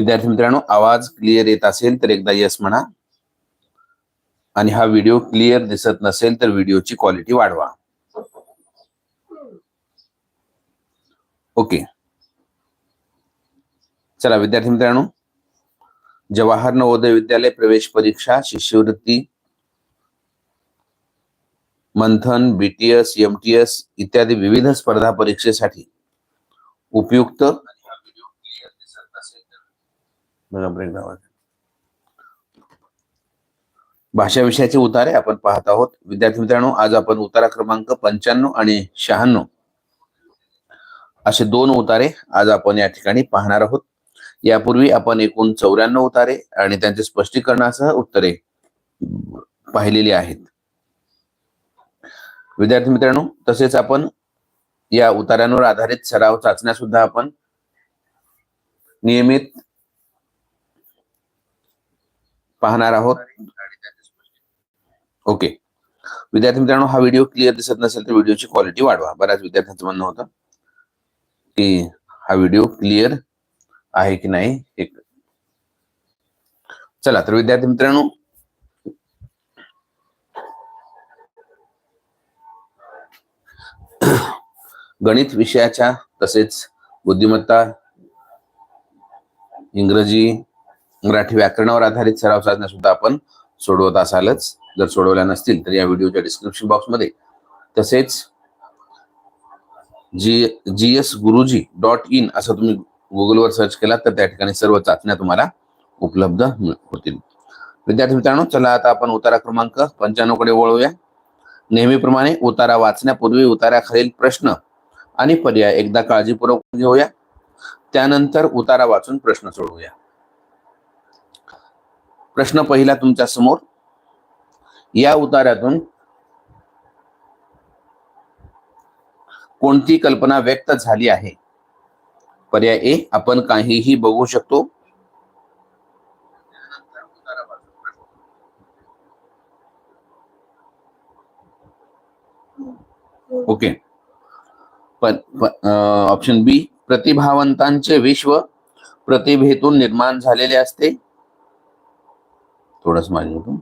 विद्यार्थी मित्रांनो आवाज क्लिअर येत असेल तर एकदा यस म्हणा. आणि हा व्हिडिओ क्लिअर दिसत नसेल तर व्हिडिओची क्वालिटी वाढवा. ओके चला विद्यार्थी मित्रांनो जवाहर नवोदय विद्यालय प्रवेश परीक्षा शिष्यवृत्ती मंथन बीटीएस एमटीएस इत्यादी विविध स्पर्धा परीक्षेसाठी उपयुक्त बघा ब्रेक भाषा विषयाचे उतारे आपण पाहत आहोत. विद्यार्थी मित्रांनो आज आपण उतारा क्रमांक पंच्याण्णव आणि शहाण्णव असे दोन उतारे आज आपण या ठिकाणी पाहणार आहोत. यापूर्वी आपण एकूण चौऱ्याण्णव उतारे आणि त्यांचे स्पष्टीकरणासह उत्तरे पाहिलेली आहेत. विद्यार्थी मित्रांनो तसेच आपण या उतार्यांवर आधारित सराव चाचण्या सुद्धा आपण नियमित पाहणार आहोत. ओके. विद्यार्थी मित्रांनो हा व्हिडिओ क्लिअर दिसत नसेल तर व्हिडिओची क्वालिटी वाढवा. बऱ्याच विद्यार्थ्यांचं म्हणणं होतं की हा व्हिडिओ क्लिअर आहे की नाही एक चला तर विद्यार्थी मित्रांनो गणित विषयाच्या तसेच बुद्धिमत्ता इंग्रजी मराठी व्याकरणावर आधारित सराव साधण्या सुद्धा आपण सोडवत असालच. जर सोडवल्या नसतील तर या व्हिडिओच्या डिस्क्रिप्शन बॉक्समध्ये तसेच G G S Guruji dot in असं तुम्ही गुगलवर सर्च केलात तर त्या ठिकाणी सर्व चाचण्या तुम्हाला उपलब्ध होतील. विद्यार्थी मित्रांनो चला आता आपण उतारा क्रमांक पंच्याण्णवकडे वळूया. नेहमीप्रमाणे उतारा वाचण्यापूर्वी उताराखालील प्रश्न आणि पर्याय एकदा काळजीपूर्वक घेऊया. त्यानंतर उतारा वाचून प्रश्न सोडवूया. प्रश्न पहिला तुमच्यासमोर. या उतार्यातून कोणती कल्पना व्यक्त झाली आहे? पर्याय ए आपण काहीही बघू शकतो. ओके. ऑप्शन बी प्रतिभावंतांचे विश्व प्रतिभेतून निर्माण झालेले असते. थोडस माझे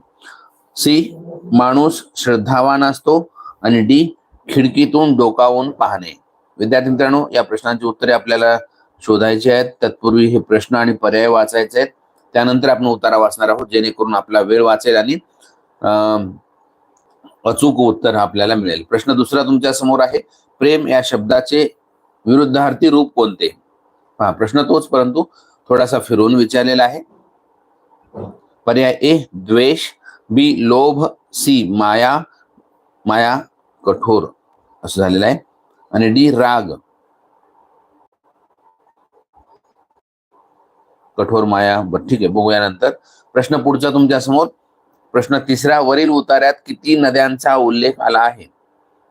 सी माणूस श्रद्धावान असतो आणि डी खिडकीतून डोकावून पाहणे. विद्यार्थी मित्रांनो या प्रश्नांची उत्तरे आपल्याला शोधायची आहेत. तत्पूर्वी हे प्रश्न आणि पर्याय वाचायचे आहेत. त्यानंतर आपण उतारा वाचणार आहोत जेणेकरून आपला वेळ वाचेल आणि अचूक उत्तर आपल्याला मिळेल. प्रश्न दुसरा तुमच्यासमोर आहे. प्रेम या शब्दाचे विरुद्धार्थी रूप कोणते? हा प्रश्न तोच परंतु थोडासा फिरवून विचारलेला आहे. पर्याय ए द्वेष बी लोभ सी माया माया कठोर. असं झालेलं आहे. आणि डी राग. कठोर माया. बर ठीक आहे. बघूया नंतर. प्रश्न पुढचा तुमच्यासमोर प्रश्न तिसरा वरील उतार्यात किती नद्यांचा उल्लेख आला आहे?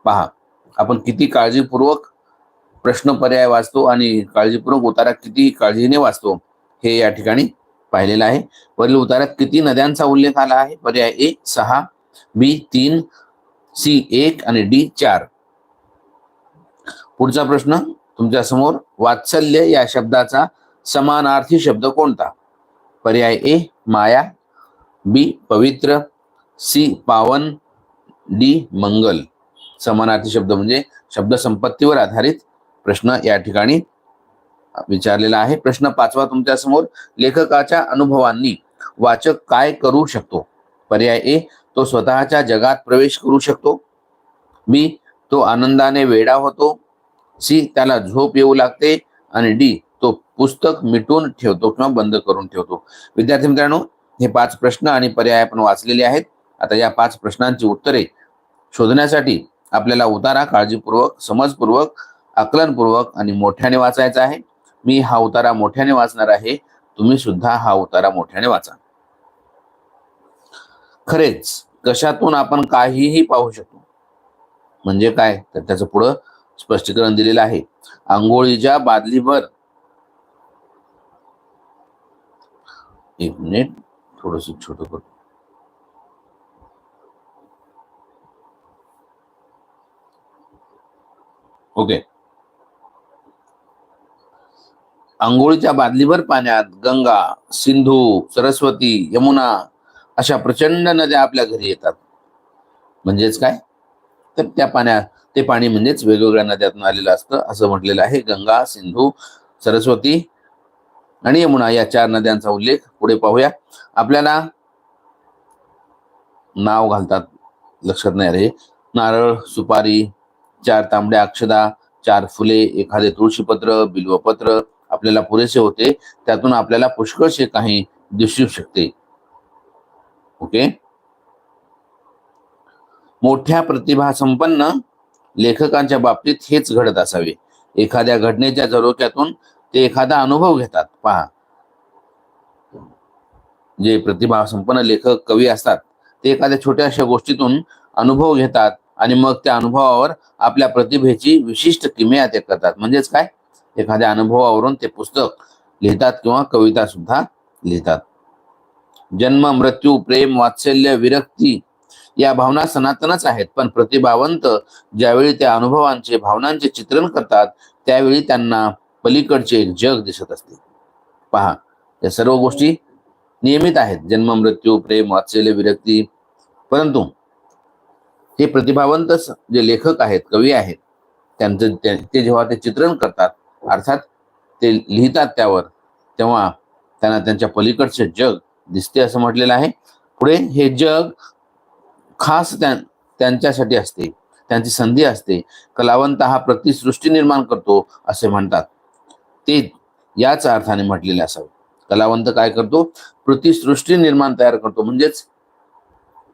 पहा. आपण किती काळजीपूर्वक प्रश्न पर्याय वाचतो आणि काळजीपूर्वक उतारा किती काळजीने वाचतो हे या ठिकाणी पाहिलेला आहे. वरील उतारात किती नद्यांचा उल्लेख आला आहे? पर्याय ए सहा बी तीन सी एक आणि डी चार. पुढचा प्रश्न तुमच्यासमोर वात्सल्य या शब्दाचा समानार्थी शब्द कोणता? पर्याय ए माया बी पवित्र सी पावन डी मंगल. समानार्थी शब्द म्हणजे शब्द संपत्तीवर आधारित प्रश्न या ठिकाणी विचारलेला आहे. प्रश्न पाचवा तुमच्यासमोर लेखकाच्या अनुभवांनी वाचक काय करू शकतो? पर्याय ए तो स्वतःच्या जगात प्रवेश करू शकतो. बी तो आनंदाने वेडा होतो. सी त्याला झोप येऊ लागते. आणि डी तो पुस्तक मिटून ठेवतो किंवा बंद करून ठेवतो. विद्यार्थी मित्रांनो हे पाच प्रश्न आणि पर्याय आपण वाचलेले आहेत. आता या पाच प्रश्नांची उत्तरे शोधण्यासाठी आपल्याला उतारा काळजीपूर्वक समजपूर्वक आकलनपूर्वक आणि मोठ्याने वाचायचा आहे. मी हा उतारा मोठ्याने वाचणार आहे. तुम्ही सुद्धा हा उतारा मोठ्याने वाचा. खरेच कशातून आपण काहीही पाहू शकतो म्हणजे काय? तर त्याचं पुढं स्पष्टीकरण दिलेलं आहे. आंघोळीच्या बादलीवर. एक मिनिट थोडस छोट करतो ओके. आंघोळीच्या बादलीभर पाण्यात गंगा सिंधू सरस्वती यमुना अशा प्रचंड नद्या आपल्या घरी येतात. म्हणजेच काय? तर त्या पाण्यात ते पाणी म्हणजेच वेगवेगळ्या नद्यातून आलेलं असतं. असं म्हटलेलं आहे. गंगा सिंधू सरस्वती आणि यमुना या चार नद्यांचा उल्लेख पुढे पाहूया. आपल्याला नाव घालतात. लक्षात नाही रे नारळ सुपारी चार तांबड्या अक्षदा चार फुले एखादे तुळशीपत्र बिल्वपत्र आपल्याला पुरेसे होते त्यातून आपल्याला पुष्कळसे काही दिसू शकते. ओके? मोठ्या प्रतिभा संपन्न लेखकांच्या बाबतीत हेच घडत असावे. एखाद्या घटनेच्या झरोक्यातून ते एखादा अनुभव घेतात. पहा. जे प्रतिभा संपन्न लेखक कवी असतात ते एखाद्या छोट्याशा गोष्टीतून अनुभव घेतात आणि मग त्या अनुभवावर आपल्या प्रतिभेची विशिष्ट किमया ते करतात. म्हणजेच काय? एखाद्या अनुभवावरून ते पुस्तक लिहितात किंवा कविता सुद्धा लिहितात. जन्म मृत्यू प्रेम वात्सल्य विरक्ती या भावना सनातनच आहेत. पण प्रतिभावंत ज्यावेळी त्या अनुभवांचे भावनांचे चित्रण करतात त्यावेळी त्यांना पलीकडचे एक जग दिसत असते. पहा या सर्व गोष्टी नियमित आहेत. जन्म मृत्यू प्रेम वात्सल्य विरक्ती. परंतु हे प्रतिभावंत जे लेखक आहेत कवी आहेत त्यांचं ते जेव्हा ते चित्रण करतात अर्थात ते लिहितात त्यावर तेव्हा त्यांना त्यांच्या पलीकडचे जग दिसते असं म्हटलेलं आहे. पुढे हे जग खास त्या त्यांच्यासाठी असते त्यांची संधी असते. कलावंत हा प्रतिसृष्टी निर्माण करतो असे म्हणतात. ते याच अर्थाने म्हटलेले असावे. कलावंत काय करतो? प्रतिसृष्टी निर्माण तयार करतो. म्हणजेच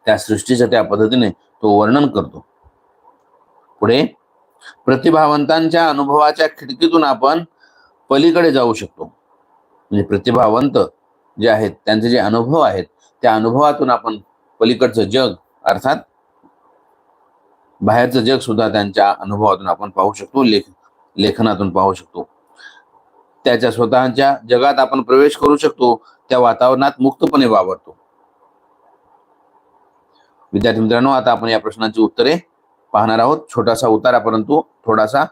त्या सृष्टीच्या त्या पद्धतीने तो वर्णन करतो. पुढे प्रतिभावंतांच्या अनुभवाच्या खिडकीतून आपण पलीकडे जाऊ शकतो. म्हणजे प्रतिभावंत जे आहेत त्यांचे जे अनुभव आहेत त्या अनुभवातून आपण पलीकडचं जग अर्थात बाहेरचं जग सुद्धा त्यांच्या अनुभवातून आपण पाहू शकतो लेख लेखनातून पाहू शकतो. त्याच्या स्वतःच्या जगात आपण प्रवेश करू शकतो त्या वातावरणात मुक्तपणे वावरतो. विद्यार्थी मित्रांनो आता आपण या प्रश्नांची उत्तरे पाहणार आहोत. छोटासा उतारा परंतु थोडासा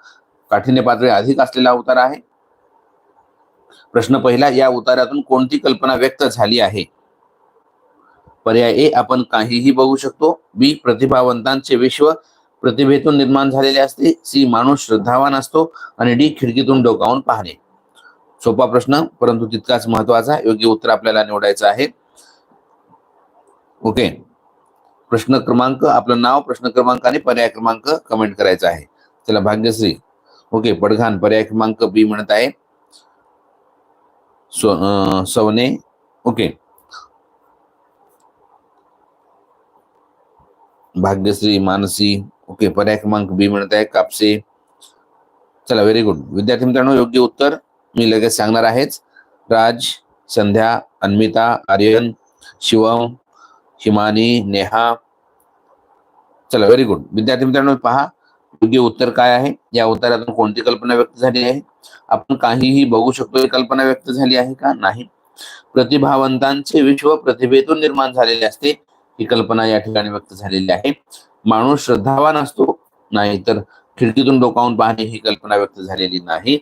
काठिण्य पातळी अधिक असलेला उतारा आहे. प्रश्न पहिला या उतारातून कोणती कल्पना व्यक्त झाली आहे? पर्याय ए आपण काहीही बघू शकतो. बी प्रतिभावंतांचे विश्व प्रतिभेतून निर्माण झालेले असते. सी माणूस श्रद्धावान असतो. आणि डी खिडकीतून डोकावून पाहणे. सोपा प्रश्न परंतु तितकाच महत्त्वाचा योग्य उत्तर आपल्याला निवडायचं आहे. ओके. प्रश्न क्रमांक आपलं नाव प्रश्न क्रमांक आणि पर्याय क्रमांक कमेंट करायचा आहे. चला भाग्यश्री ओके पडघान पर्याय क्रमांक बी म्हणत आहे. सवने. ओके. भाग्यश्री मानसी. ओके पर्याय क्रमांक बी म्हणत आहे कापसे. चला व्हेरी गुड विद्यार्थी मित्रांनो योग्य उत्तर मी लगेच सांगणार आहेच. राज संध्या अन्मिता आर्यन शिवम हिमानी नेहा चला व्हेरी गुड विद्यार्थी मित्रांनो पहा योग्य उत्तर काय आहे? या उत्तरातून कोणती कल्पना व्यक्त झाली आहे? आपण काहीही बघू शकतो कल्पना व्यक्त झाली आहे का? नाही. प्रतिभावंतांचे विश्व प्रतिभेतून निर्माण झालेले असते ही कल्पना या ठिकाणी व्यक्त झालेली आहे. माणूस श्रद्धावान असतो नाही तर खिडकीतून डोकावून पाहणे ही कल्पना व्यक्त झालेली नाही.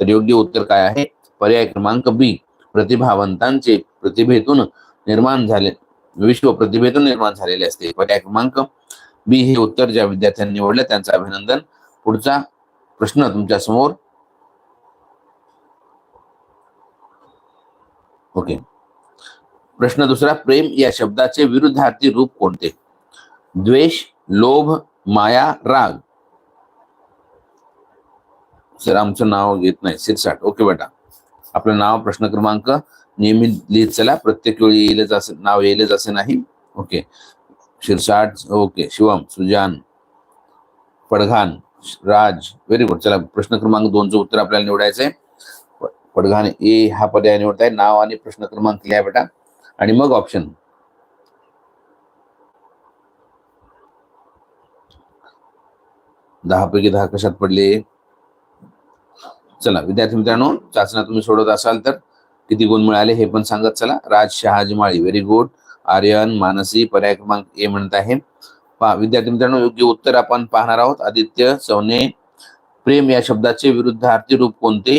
तर योग्य उत्तर काय आहे? पर्याय क्रमांक बी प्रतिभावंतांचे प्रतिभेतून निर्माण झाले विश्व प्रतिभेतून निर्माण झालेले असते. पर्याय क्रमांक बी हे उत्तर ज्या विद्यार्थ्यांनी निवडलं त्यांचं अभिनंदन. पुढचा प्रश्न तुमच्यासमोर. ओके. प्रश्न दुसरा प्रेम या शब्दाचे विरुद्धार्थी रूप कोणते? द्वेष लोभ माया राग. सर आमचं नाव घेत नाही. सिरसाट. ओके बेटा. आपलं नाव प्रश्न क्रमांक नियमित लिहित चला. प्रत्येक वेळी येईलच असे नाव येईलच असे नाही. Okay. Shirsat okay. Shivam Sujan Padghan Raj very good चला प्रश्न क्रमांक दोनचं उत्तर आपल्याला निवडायचं आहे. पडघान ए हा पर्याय निवडताय. नाव आणि प्रश्न क्रमांक लिहा बेटा. आणि मग ऑप्शन दहा पैकी दहा कशात पडले? चला विद्यार्थी मित्रांनो चाचण्या तुम्ही सोडत असाल तर किती गुण मिळाले हे पण सांगत चला. राज शहाजी माळी व्हेरी गुड आर्यन मानसी पर्याय क्रमांक ए म्हणत आहे. पहा विद्यार्थी मित्रांनो योग्य उत्तर आपण पाहणार आहोत. आदित्य सवने प्रेम या शब्दाचे विरुद्धार्थी रूप कोणते?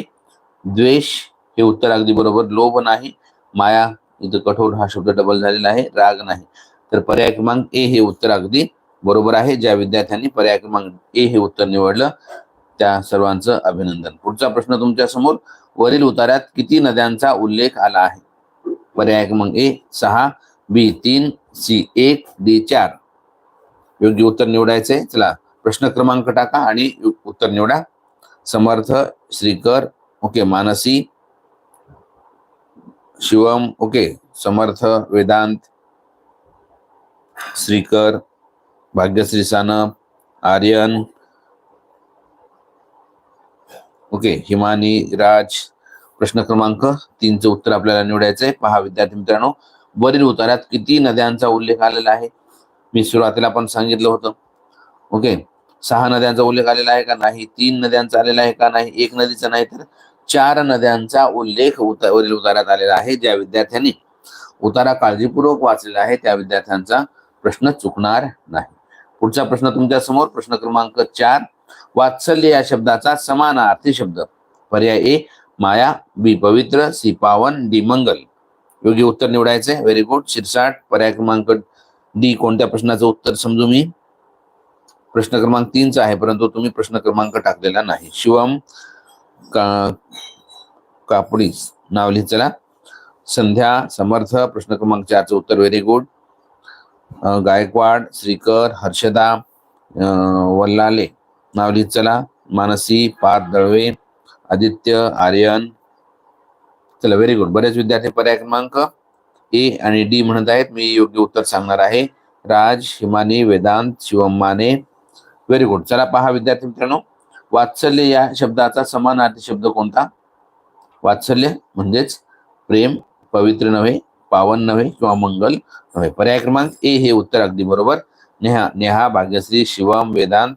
द्वेष हे उत्तर अगदी बरोबर. लोभ नाही माया इथं कठोर हा शब्द डबल झालेला आहे. राग नाही. तर पर्याय क्रमांक ए हे उत्तर अगदी बरोबर आहे. ज्या विद्यार्थ्यांनी पर्याय क्रमांक ए हे उत्तर निवडलं त्या सर्वांचं अभिनंदन. पुढचा प्रश्न तुमच्यासमोर वरील उतार्यात किती नद्यांचा उल्लेख आला आहे? पर्याय क्रमांक ए सहा बी तीन सी एक डी चार. योग्य उत्तर निवडायचे? चला प्रश्न क्रमांक टाका आणि उत्तर निवडा. Samarth Shrikar okay Mansi Shivam okay. Samarth Vedant Shrikar Bhagyashree Sanap Aryan okay Himani Raj प्रश्न क्रमांक तीनचं उत्तर आपल्याला निवडायचं आहे. पहा विद्यार्थी मित्रांनो वरील उतारात किती नद्यांचा उल्लेख आलेला आहे? मी सुरुवातीला पण सांगितलं होतं. ओके सहा नद्यांचा उल्लेख आलेला आहे का नाही? तीन नद्यांचा आलेला आहे का नाही? एक नदीचा नाही तर चार नद्यांचा उल्लेख उता वरील उतारात आलेला आहे ज्या विद्यार्थ्यांनी उतारा काळजीपूर्वक वाचलेला आहे त्या विद्यार्थ्यांचा प्रश्न चुकणार नाही. पुढचा प्रश्न तुमच्यासमोर प्रश्न क्रमांक चार. वात्सल्य या शब्दाचा समानार्थी शब्द. पर्याय ए माया बी पवित्र सी पावन डी मंगल. योग्य उत्तर निवडायचे. व्हेरी गुड शिरसाट पर्याय क्रमांक डी कोणत्या प्रश्नाचं उत्तर समजू मी? प्रश्न क्रमांक तीनचा आहे परंतु तुम्ही प्रश्न क्रमांक टाकलेला नाही. शिवम का कापडी नाव लिहित चला. संध्या समर्थ. प्रश्न क्रमांक चारचं उत्तर. व्हेरी गुड गायकवाड श्रीकर हर्षदा अं, वल्लाले. नाव लिहित चला. मानसी पार्थ दळवे आदित्य आर्यन. चला व्हेरी गुड बरेच विद्यार्थी पर्याय क्रमांक ए आणि डी म्हणत आहेत. मी योग्य उत्तर सांगणार आहे. राज हिमानी वेदांत शिवम माने व्हेरी गुड चला पहा विद्यार्थी मित्रांनो. वात्सल्य या शब्दाचा समानार्थी शब्द कोणता? वात्सल्य म्हणजेच प्रेम पवित्र नव्हे पावन नव्हे किंवा मंगल नव्हे. पर्याय क्रमांक ए हे उत्तर अगदी बरोबर. नेहा नेहा भाग्यश्री शिवम वेदांत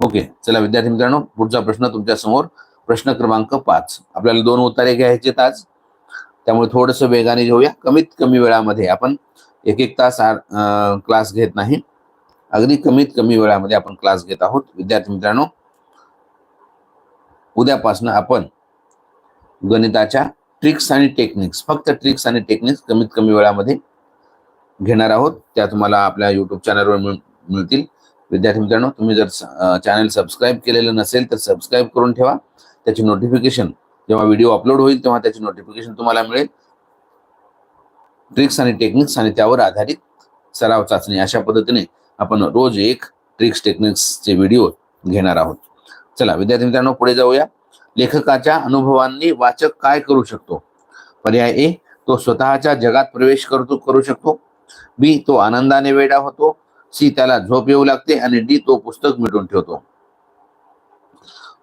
ओके चला विद्यार्थी मित्रांनो पुढचा प्रश्न तुमच्यासमोर. प्रश्न क्रमांक पाच. आपल्याला दोन उत्तरे घ्यायचे आज. त्यामुळे थोडस वेगाने घेऊया. कमीत कमी वेळामध्ये आपण एक एक तास क्लास घेत नाही. अगदी कमीत कमी वेळामध्ये आपण क्लास घेत आहोत. विद्यार्थी मित्रांनो उद्यापासून आपण गणिताच्या ट्रिक्स आणि टेक्निक्स फक्त ट्रिक्स आणि टेक्निक्स कमीत कमी वेळामध्ये घेणार आहोत. त्या तुम्हाला आपल्या युट्यूब चॅनलवर मिळतील. विद्यार्थी मित्रांनो तुम्ही जर चॅनल सबस्क्राईब केलेलं नसेल तर सबस्क्राईब करून ठेवा. त्याची नोटिफिकेशन जेव्हा व्हिडिओ अपलोड होईल तेव्हा त्याची नोटिफिकेशन तुम्हाला मिळेल. ट्रिक्स आणि टेक्निक्स आणि त्यावर आधारित सराव चाचणी. अशा पद्धतीने आपण रोज एक ट्रिक्स टेक्निक्सचे व्हिडिओ घेणार आहोत. चला विद्यार्थी मित्रांनो पुढे जाऊया. लेखकाच्या अनुभवांनी वाचक काय करू शकतो? पर्याय ए तो स्वतःच्या जगात प्रवेश करतो करू शकतो. बी तो आनंदाने वेडा होतो. सी त्याला झोप येऊ लागते आणि डी तो पुस्तक मिटून ठेवतो.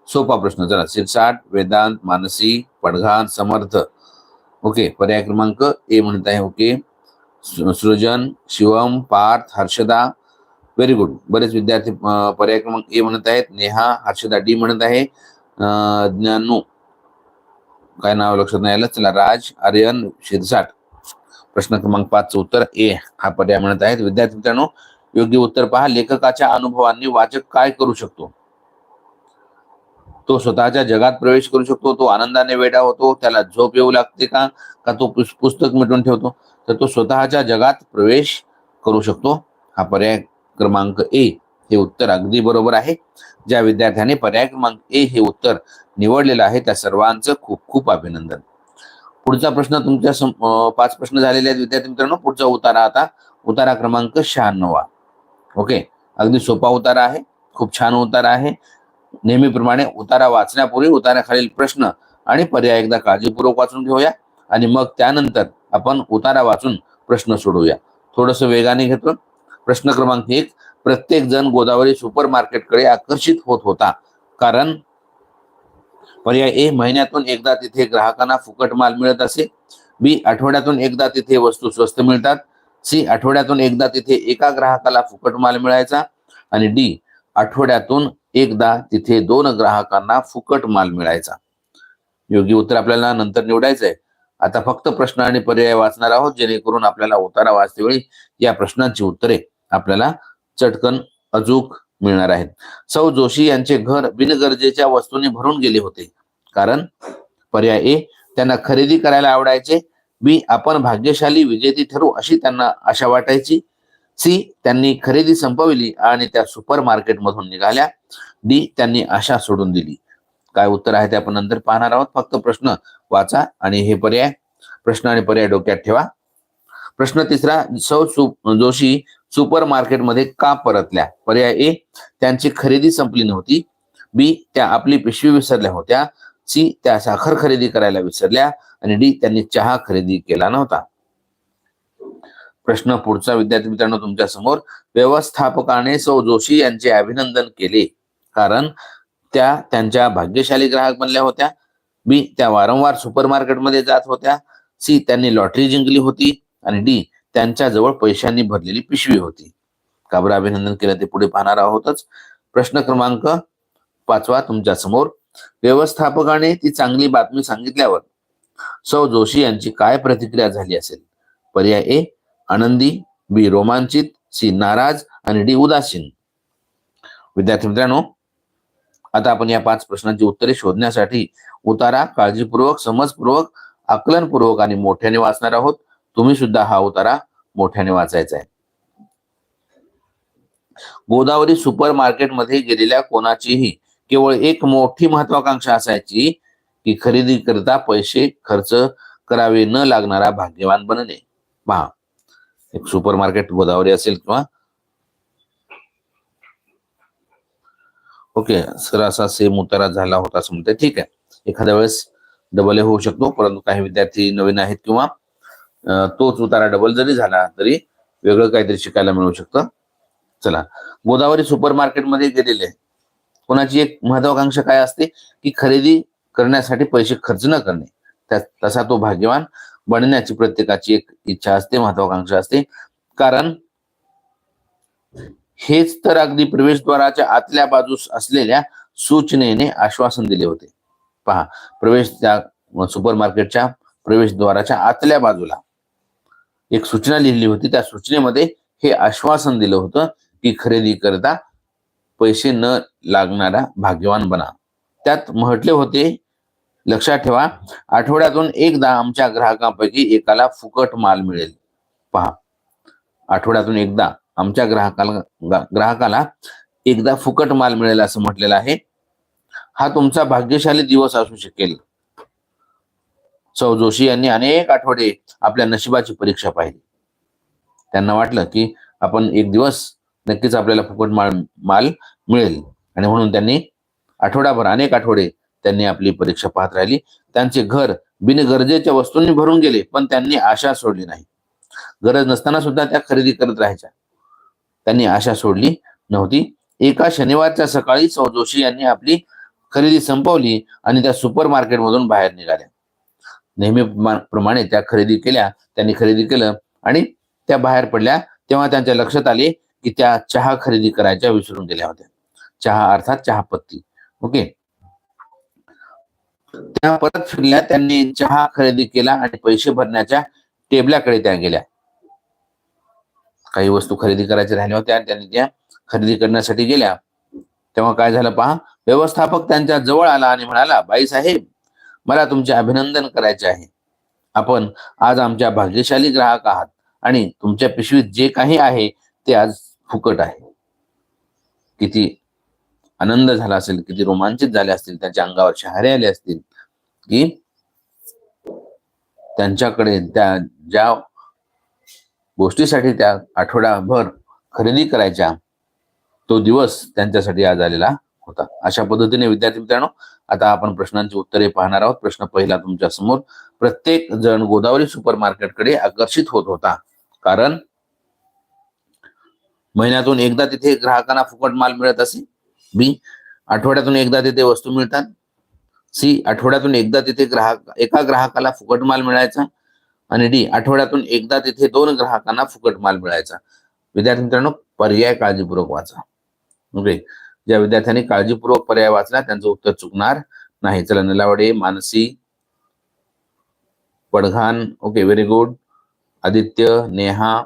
सोपा प्रश्न चला. शिरसाट वेदांत मानसी पडघान समर्थ. ओके पर्याय क्रमांक ए म्हणत आहे okay. Srujan Shivam Parth Harshada. Very good बरेच विद्यार्थी पर्याय क्रमांक ए म्हणत आहेत. नेहा हर्षदा डी म्हणत आहे. अं, ज्ञानू. काय नाव लक्षात नाही आलं. चला राज आर्यन शिरसाट प्रश्न क्रमांक पाचचं उत्तर ए हा पर्याय म्हणत आहेत. विद्यार्थी मित्रांनो योग्य उत्तर पहा. लेखकाच्या अनुभवांनी वाचक काय करू शकतो? तो स्वतःच्या जगात प्रवेश करू शकतो. तो आनंदाने वेडा होतो. त्याला झोप येऊ लागते का? का तो पुस्तक मिटून ठेवतो? तर तो स्वतःच्या जगात प्रवेश करू शकतो. हा पर्याय क्रमांक ए हे उत्तर अगदी बरोबर आहे. ज्या विद्यार्थ्याने पर्याय क्रमांक ए हे उत्तर निवडलेलं आहे त्या सर्वांचं खूप खूप अभिनंदन. पुढचा प्रश्न तुमच्या पाच प्रश्न झालेले आहेत विद्यार्थी मित्रांनो. पुढचा उतारा आता. उतारा क्रमांक शहाण्णवा. ओके? अगदी सोपा उतारा आहे. खूप छान उतारा आहे. नेहमीप्रमाणे उतारा वाचण्यापूर्वी उताराखालील प्रश्न आणि पर्याय एकदा काळजीपूर्वक वाचून घेऊया. आणि मग त्यानंतर आपण उतारा वाचून प्रश्न सोडवूया. थोडस वेगाने घेतो प्रश्न क्रमांक एक प्रत्येक जण गोदावरी सुपर मार्केटकडे आकर्षित होत होता. कारण पर्याय ए महिन्यातून एकदा तिथे ग्राहकांना फुकट माल मिळत असे. बी आठवड्यातून एकदा तिथे वस्तू स्वस्त मिळतात. सी आठवड्यातून एकदा तिथे एका ग्राहकाला फुकट माल मिळायचा आणि डी आठवड्यातून एकदा तिथे दोन ग्राहकांना फुकट माल मिळायचा. योग्य उत्तर आपल्याला नंतर निवडायचं आहे आता फक्त प्रश्न आणि पर्याय वाचणार आहोत जेणेकरून आपल्याला उतारा वाचते वेळी या प्रश्नांची उत्तरे आपल्याला चटकन अचूक मिळणार आहेत. सौ जोशी यांचे घर बिनगरजेच्या वस्तूंनी भरून गेले होते. कारण पर्याय ए त्यांना खरेदी करायला आवडायचे बी आपण भाग्यशाली विजेती ठरू अशी त्यांना आशा वाटायची. सी त्यांनी खरेदी संपविली आणि त्या सुपर मार्केटमधून निघाल्या. डी त्यांनी आशा सोडून दिली. काय उत्तर आहे ते आपण नंतर पाहणार आहोत. फक्त प्रश्न वाचा आणि हे पर्याय. प्रश्न आणि पर्याय डोक्यात ठेवा. प्रश्न तिसरा सौ सु जोशी सुपर मार्केटमध्ये का परतल्या? पर्याय ए त्यांची खरेदी संपली नव्हती. बी त्या आपली पिशवी विसरल्या होत्या. सी त्या साखर खरेदी करायला विसरल्या आणि डी त्यांनी चहा खरेदी केला नव्हता. प्रश्न पुढचा विद्यार्थी मित्रांनो तुमच्यासमोर. व्यवस्थापकाने सौ जोशी यांचे अभिनंदन केले. कारण त्या त्यांच्या भाग्यशाली ग्राहक बनल्या होत्या. बी त्या वारंवार सुपर मार्केटमध्ये जात होत्या. सी त्यांनी लॉटरी जिंकली होती आणि डी त्यांच्या जवळ पैशांनी भरलेली पिशवी होती. का बरं अभिनंदन केलं ते पुढे पाहणार आहोतच. प्रश्न क्रमांक पाचवा तुमच्यासमोर. व्यवस्थापकाने ती चांगली बातमी सांगितल्यावर सौ जोशी यांची काय प्रतिक्रिया झाली असेल? पर्याय ए आनंदी बी रोमांचित सी नाराज आणि डी उदासीन. विद्यार्थी मित्रांनो आता आपण या पाच प्रश्नांची उत्तरे शोधण्यासाठी उतारा काळजीपूर्वक समजपूर्वक आकलनपूर्वक आणि मोठ्याने वाचणार आहोत. तुम्ही सुद्धा हा उतारा मोठ्याने वाचायचा आहे. गोदावरी सुपर मार्केटमध्ये गेलेल्या कोणाचीही केवळ एक मोठी महत्वाकांक्षा असायची की खरेदी करता पैसे खर्च करावे न लागणारा भाग्यवान बनणे. पहा एक सुपर मार्केट गोदावरी असेल किंवा ओके सर असा सेम उतारा झाला होता असं म्हणते. ठीक आहे. एखाद्या वेळेस डबल होऊ शकतो परंतु काही विद्यार्थी नवीन आहेत किंवा तोच उतारा डबल जरी झाला तरी वेगळं काहीतरी शिकायला मिळू शकतं. चला. गोदावरी सुपर मार्केटमध्ये गेलेले. कोणाची एक महत्वाकांक्षा काय असते की खरेदी करण्यासाठी पैसे खर्च न करणे. त्या तसा तो भाग्यवान बनण्याची प्रत्येकाची एक इच्छा असते महत्वाकांक्षा असते. कारण हेच तर अगदी प्रवेशद्वाराच्या आतल्या बाजूस असलेल्या सूचनेने आश्वासन दिले होते. पहा प्रवेश त्या सुपर मार्केटच्या प्रवेशद्वाराच्या आतल्या बाजूला एक सूचना लिहिली होती. त्या सूचनेमध्ये हे आश्वासन दिलं होतं की खरेदी करता पैसे न लागणारा भाग्यवान बना. त्यात म्हटले होते लक्षात ठेवा आठवड्यातून एकदा आमच्या ग्राहकांपैकी एकाला फुकट माल मिळेल. पहा आठवड्यातून एकदा आमच्या ग्राहकाला ग्राहकाला एकदा फुकट माल मिळेल असं म्हटलेलं आहे. हा तुमचा भाग्यशाली दिवस असू शकेल. सौ जोशी यांनी अनेक आठवडे आपल्या नशिबाची परीक्षा पाहिली. त्यांना वाटलं की आपण एक दिवस नक्कीच आपल्याला फुकट माल माल मिळेल. आणि म्हणून त्यांनी आठवडाभर अनेक आठवडे त्यांनी आपली परीक्षा पाहत राहिली. त्यांचे घर बिनगरजेच्या वस्तूंनी भरून गेले पण त्यांनी आशा सोडली नाही. गरज नसताना सुद्धा त्या खरेदी करत राहायच्या. त्यांनी आशा सोडली नव्हती. एका शनिवारच्या सकाळी सौ जोशी यांनी आपली खरेदी संपवली आणि त्या सुपर मार्केटमधून बाहेर निघाल्या. नेहमी प्रमाणे त्या खरेदी केल्या त्यांनी खरेदी केलं आणि त्या बाहेर पडल्या. तेव्हा त्यांच्या लक्षात आले की त्या चहा खरेदी करायच्या विसरून गेल्या होत्या. चहा अर्थात चहापत्ती. ओके त्या परत फिरल्या त्यांनी चहा खरेदी केला आणि पैसे भरण्याच्या टेबलाकडे त्या गेल्या. काही वस्तू खरेदी करायच्या राहिल्या होत्या त्यांनी त्या खरेदी करण्यासाठी गेल्या. तेव्हा काय झालं पहा व्यवस्थापक त्यांच्या जवळ आला आणि म्हणाला बाई साहेब मला तुमचे अभिनंदन करायचे आहे. आपण आज आमच्या भाग्यशाली ग्राहक आहात आणि तुमच्या पिशवीत जे काही आहे ते आज फुकट आहे. किती आनंद झाला असेल किती रोमांचित झाले असतील त्यांच्या अंगावर शहारे आले असतील की त्यांच्याकडे त्या ज्या गोष्टीसाठी त्या आठवडाभर खरेदी करायच्या तो दिवस त्यांच्यासाठी आज आलेला होता. अशा पद्धतीने विद्यार्थी मित्रांनो आता आपण प्रश्नांची उत्तरे पाहणार आहोत. प्रश्न पहिला तुमच्यासमोर प्रत्येक जण गोदावरी सुपर मार्केटकडे आकर्षित होत होता. कारण महिन्यातून एकदा तिथे ग्राहकांना फुकट माल मिळत असे. बी आठवड्यातून एकदा तिथे वस्तू मिळतात. सी आठवड्यातून एकदा तिथे ग्राहक एका ग्राहकाला फुकट माल मिळायचा. आणि डी आठवड्यातून एकदा तिथे दोन ग्राहकांना फुकट माल मिळायचा. विद्यार्थी मित्रांनो पर्याय काळजीपूर्वक वाचा. ओके ज्या विद्यार्थ्यांनी काळजीपूर्वक पर्याय वाचला त्यांचं उत्तर चुकणार नाही. चला Nalawade Mansi Padghan. Okay very good Aditya Neha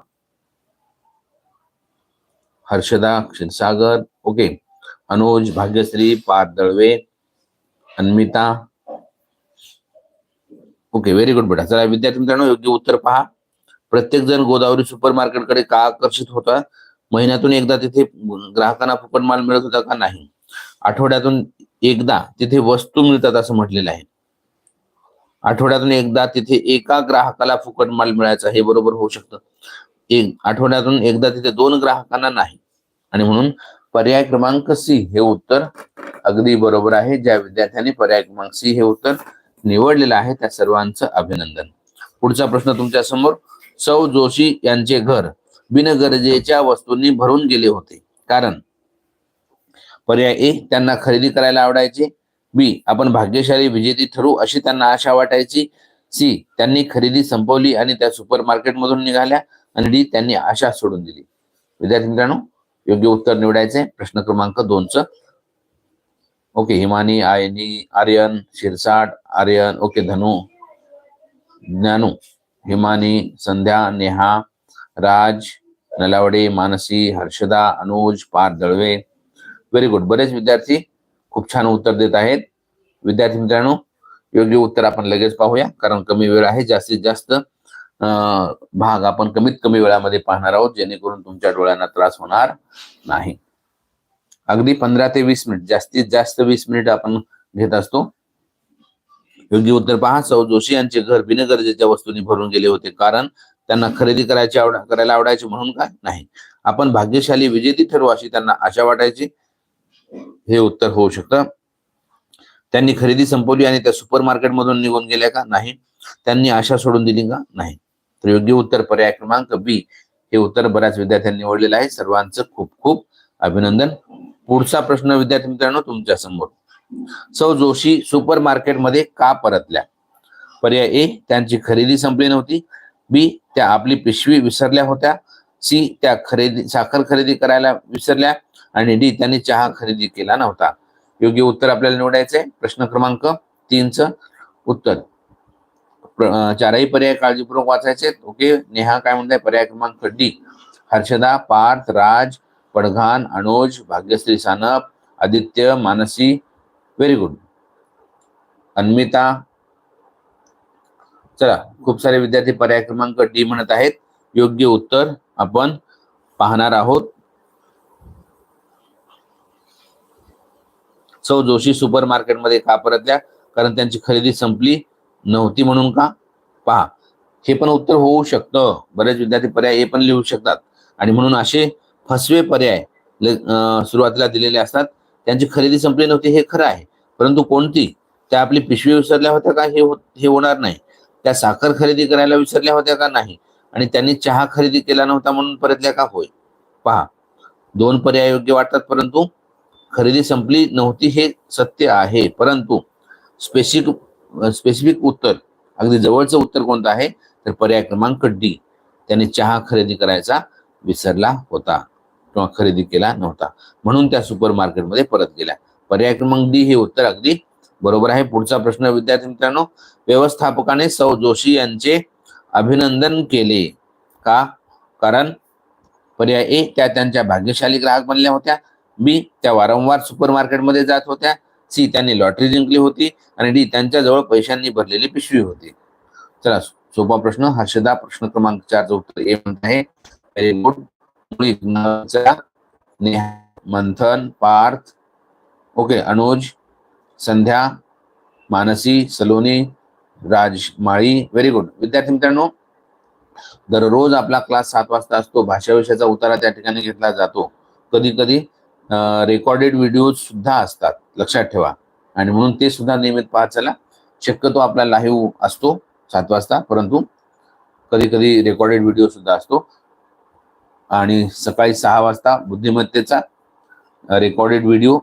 Harshada Kshirsagar. Okay. Anuj Bhagyashree पार Dalve Anmita okay very good बेटा. चला विद्यार्थी मित्रांनो योग्य उत्तर पहा. प्रत्येक जण गोदावरी सुपर मार्केटकडे का आकर्षित होता? महिन्यातून एकदा तिथे ग्राहकांना फुकट माल मिळत होता का नाही? आठवड्यातून एकदा तिथे वस्तू मिळतात असं म्हटलेलं आहे. आठवड्यातून एकदा तिथे एका ग्राहकाला फुकट माल मिळायचा हे बरोबर होऊ शकतं. एक आठवड्यातून एकदा तिथे दोन ग्राहकांना नाही. आणि म्हणून पर्याय क्रमांक सी हे उत्तर अगदी बरोबर आहे. ज्या विद्यार्थ्यांनी पर्याय क्रमांक सी हे उत्तर निवडलेलं आहे त्या सर्वांचं अभिनंदन. पुढचा प्रश्न तुमच्यासमोर. सौ जोशी यांचे घर बिनगरजेच्या वस्तूंनी भरून गेले होते. कारण पर्याय ए त्यांना खरेदी करायला आवडायचे. बी आपण भाग्यशाली विजेती ठरू अशी त्यांना आशा वाटायची. सी त्यांनी खरेदी संपवली आणि त्या सुपर मार्केट मधून निघाल्या. आणि डी त्यांनी आशा सोडून दिली. विद्यार्थी मित्रांनो योग्य उत्तर निवडायचे. प्रश्न क्रमांक दोनच. ओके हिमानी आयनी आर्यन शिरसाट आर्यन ओके धनु ज्ञानू हिमानी संध्या नेहा राज नलावडे मानसी हर्षदा अनुज पार दळवे. व्हेरी गुड बरेच विद्यार्थी खूप छान उत्तर देत आहेत. विद्यार्थी मित्रांनो योग्य उत्तर आपण लगेच पाहूया कारण कमी वेळ आहे जास्तीत जास्त भाग आपण कमीत कमी वेळामध्ये पाहणार आहोत जेणेकरून तुमच्या डोळ्यांना त्रास होणार नाही. अगदी पंधरा ते वीस मिनिट जास्तीत जास्त वीस मिनिट आपण घेत असतो. योग्य उत्तर पहा. सौ जोशी यांचे घर बिनगरजेच्या वस्तूंनी भरून गेले होते. कारण त्यांना खरेदी करायची आवड करायला आवडायचे म्हणून काय? नाही. आपण भाग्यशाली विजेती ठरवू अशी त्यांना आशा वाटायची. हे उत्तर होऊ शकतं. त्यांनी खरेदी संपवली आणि त्या सुपर मार्केटमधून निघून गेल्या का? नाही. त्यांनी आशा सोडून दिली का? नाही. तर योग्य उत्तर पर्याय क्रमांक बी हे उत्तर बऱ्याच विद्यार्थ्यांनी निवडलेलं आहे. सर्वांचं खूप खूप अभिनंदन. पुढचा प्रश्न विद्यार्थी मित्रांनो तुमच्यासमोर. सौ जोशी सुपर मार्केटमध्ये का परतल्या? पर्याय ए त्यांची खरेदी संपली नव्हती. बी त्या आपली पिशवी विसरल्या होत्या. सी त्या खरेदी साखर खरेदी करायला विसरल्या. आणि डी त्यांनी चहा खरेदी केला नव्हता. योग्य उत्तर आपल्याला निवडायचंय. प्रश्न क्रमांक तीनचं उत्तर. चारही पर्याय काळजीपूर्वक वाचायचे. ओके? नेहा काय म्हणताय? पर्याय क्रमांक D. Harshada Parth Raj Padghan Anuj Bhagyashree Sanap Aditya Mansi very good Anmita चला खूप सारे विद्यार्थी पर्याय क्रमांक डी म्हणत आहेत. योग्य उत्तर आपण पाहणार आहोत. सौ जोशी सुपर मार्केटमध्ये का परतल्या? कारण त्यांची खरेदी संपली. नव्हती म्हणून का? पहा हे पण उत्तर होऊ शकतं. बरेच विद्यार्थी पर्याय हे पण लिहू शकतात. आणि म्हणून असे फसवे पर्याय सुरुवातीला दिलेले असतात. त्यांची खरेदी संपली नव्हती हे खरं आहे. परंतु कोणती? त्या आपली पिशवी विसरल्या होत्या का? हे हो- हे होणार नाही. त्या साखर खरेदी करायला विसरल्या होत्या का? नाही. आणि त्यांनी चहा खरेदी केला नव्हता म्हणून परतल्या का? होय. पहा दोन पर्याय योग्य वाटतात परंतु खरेदी संपली नव्हती हे सत्य आहे. परंतु स्पेसिफिक स्पेसिफिक उत्तर. अगदी जवळचं उत्तर कोणतं आहे? तर पर्याय क्रमांक डी त्याने चहा खरेदी करायचा विसरला होता किंवा खरेदी केला नव्हता. म्हणून त्या सुपर मार्केटमध्ये परत गेल्या पर्याय क्रमांक डी हे उत्तर अगदी बरोबर आहे. पुढचा प्रश्न विद्यार्थी मित्रांनो व्यवस्थापकाने सौ जोशी यांचे अभिनंदन केले का? कारण पर्याय ए त्या त्यांच्या भाग्यशाली ग्राहक बनल्या होत्या. बी त्या वारंवार सुपर मार्केटमध्ये जात होत्या. सी त्यांनी लॉटरी जिंकली होती आणि डी त्यांच्याजवळ पैशांनी भरलेली पिशवी होती. चला सोपा प्रश्न हर्षदा प्रश्न क्रमांक चारचं उत्तर ए म्हणत आहे. Very good Manthan Parth okay Anuj Sandhya Mansi Saloni Raj Mali very good. विद्यार्थी मित्रांनो दररोज आपला क्लास सात वाजता असतो भाषा विषयाचा उतारा त्या ठिकाणी घेतला जातो. कधी कधी रेकॉर्डेड व्हिडिओ सुद्धा असतात. लक्षात ठेवा. आणि म्हणून ते सुद्धा नियमित पाहत चला शक्यतो आपला लाईव्ह असतो सात वाजता परंतु कधी कधी रेकॉर्डेड व्हिडिओ सुद्धा असतो. आणि सकाळी सहा वाजता बुद्धिमत्तेचा रेकॉर्डेड व्हिडिओ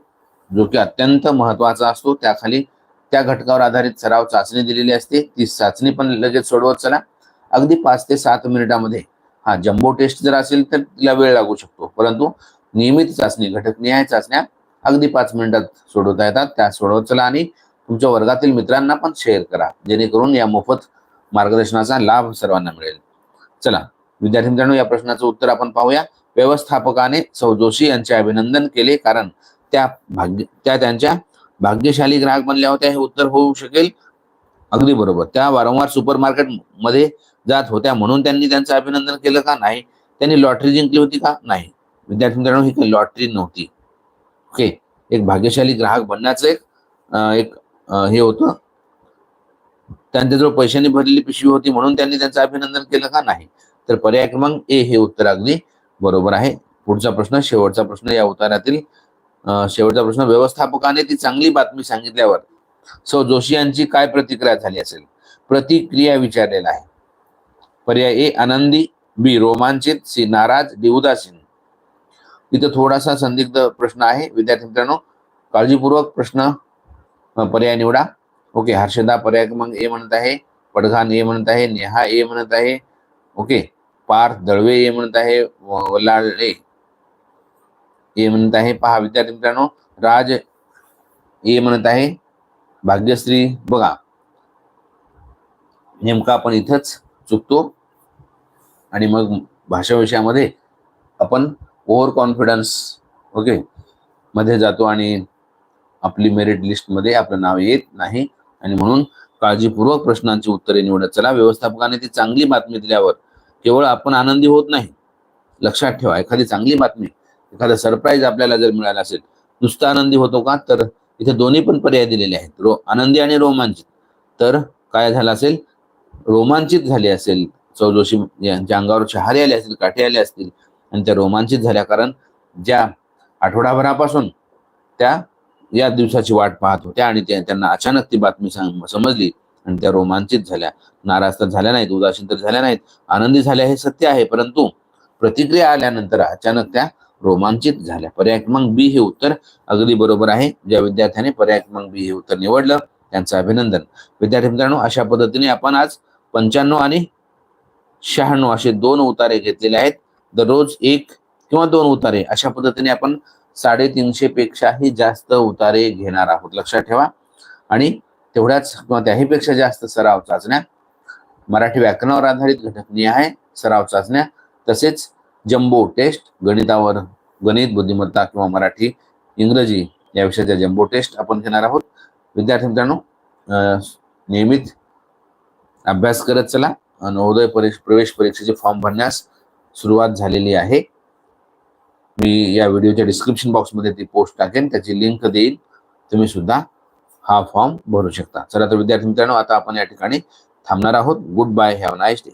जो की अत्यंत महत्त्वाचा असतो त्याखाली त्या घटकावर आधारित सराव चाचणी दिलेली असते. ती चाचणी पण लगेच सोडवत चला. अगदी पाच ते सात मिनिटामध्ये. हा जम्बो टेस्ट जर असेल तर तिला वेळ लागू शकतो. परंतु नियमित चाचणी घटक निहाय चाचण्या अगदी पाच मिनिटात सोडवता येतात. त्या सोडवत चला आणि तुमच्या वर्गातील मित्रांना पण शेअर करा. जेणेकरून या मोफत मार्गदर्शनाचा लाभ सर्वांना मिळेल. चला विद्यार्थी मित्रांनो या प्रश्नाचं उत्तर आपण पाहूया. व्यवस्थापकाने सौ जोशी यांचे अभिनंदन केले कारण त्या भाग्य त्या त्यांच्या भाग्यशाली ग्राहक बनल्या होत्या. हे उत्तर होऊ शकेल. अगदी बरोबर. त्या वारंवार सुपर मार्केटमध्ये जात होत्या म्हणून त्यांनी त्यांचं अभिनंदन केलं का? नाही. त्यांनी लॉटरी जिंकली होती का? नाही. विद्यार्थी मित्रांनो ही काही लॉटरी नव्हती. ओके एक भाग्यशाली ग्राहक बनण्याचं एक एक हे होतं. त्यांच्याजवळ पैशांनी भरलेली पिशवी होती म्हणून त्यांनी त्यांचं अभिनंदन केलं का नाही? तर पर्याय क्रमांक ए हे उत्तर अगदी बरोबर आहे. पुढचा प्रश्न शेवटचा प्रश्न या उत्तरातील शेवटचा प्रश्न व्यवस्थापकाने ती चांगली बातमी सांगितल्यावर सौ जोशी यांची काय प्रतिक्रिया झाली असेल? प्रतिक्रिया विचारलेला आहे. पर्याय ए आनंदी बी रोमांचित सी नाराज डी उदासीन. इथं थोडासा संदिग्ध प्रश्न आहे. विद्यार्थी मित्रांनो काळजीपूर्वक प्रश्न पर्याय निवडा. ओके हर्षदा पर्याय क्रमांक ए म्हणत आहे पडघान ए म्हणत आहे नेहा ए म्हणत आहे ओके पार्थ दळवे ए म्हणत आहे वल्लाळे ए म्हणत आहे. पहा विद्यार्थी मित्रांनो राज ए म्हणत आहे भाग्यश्री बघा. नेमका आपण इथंच चुकतो. आणि मग भाषा विषयामध्ये आपण ओव्हर कॉन्फिडन्स ओके मध्ये जातो आणि आपली मेरिट लिस्टमध्ये आपलं नाव येत नाही. आणि म्हणून काळजीपूर्वक प्रश्नांची उत्तरे निवडत चला व्यवस्थापकाने ती चांगली बातमी दिल्यावर केवळ आपण आनंदी होत नाही. लक्षात ठेवा एखादी चांगली बातमी एखादा सरप्राईज आपल्याला जर मिळाला असेल नुसता आनंदी होतो का? तर इथे दोन्ही पण पर्याय दिलेले आहेत. रो आनंदी आणि रोमांचित. तर काय झालं असेल? रोमांचित झाले असेल. चौजोशी यांच्या अंगावर शहारे आले असतील काठे आले असतील आणि त्या रोमांचित झाल्या. कारण ज्या आठवडाभरापासून त्या या दिवसाची वाट पाहत होत्या आणि त्या- त्यांना अचानक ती बातमी सांग- समजली आणि त्या रोमांचित झाल्या. नाराज तर झाल्या नाहीत उदासीन तर झाल्या नाहीत आनंदी झाल्या हे सत्य आहे. परंतु प्रतिक्रिया आल्यानंतर अचानक त्या रोमांचित झाल्या. पर्याय क्रमांक बी हे उत्तर अगदी बरोबर आहे. ज्या विद्यार्थ्याने पर्याय क्रमांक बी हे उत्तर निवडलं त्यांचं अभिनंदन. विद्यार्थी मित्रांनो अशा पद्धतीने आपण आज पंच्याण्णव आणि शहाण्णव असे दोन उतारे घेतलेले आहेत. दररोज एक किंवा दोन उतारे अशा पद्धतीने आपण साडेतीनशे पेक्षाही जास्त उतारे घेणार आहोत. लक्षात ठेवा. आणि तेवढ्याच किंवा त्याहीपेक्षा जास्त सराव चाचण्या. मराठी व्याकरणावर आधारित घटक आहे सराव चाचण्या. तसेच जम्बो टेस्ट गणितावर गणित बुद्धिमत्ता किंवा मराठी इंग्रजी या विषयाच्या जम्बो टेस्ट आपण घेणार आहोत. विद्यार्थी मित्रांनो नियमित अभ्यास करत चला. नवोदय परीक्ष प्रवेश परीक्षेचे फॉर्म भरण्यास सुरुवात झालेली आहे. मी या व्हिडिओच्या डिस्क्रिप्शन बॉक्समध्ये ती पोस्ट टाकेन त्याची लिंक देईन. तुम्ही सुद्धा हा फॉर्म भरू शकता. चला तर विद्यार्थी मित्रांनो आता आपण या ठिकाणी थांबणार आहोत. Good bye have nice day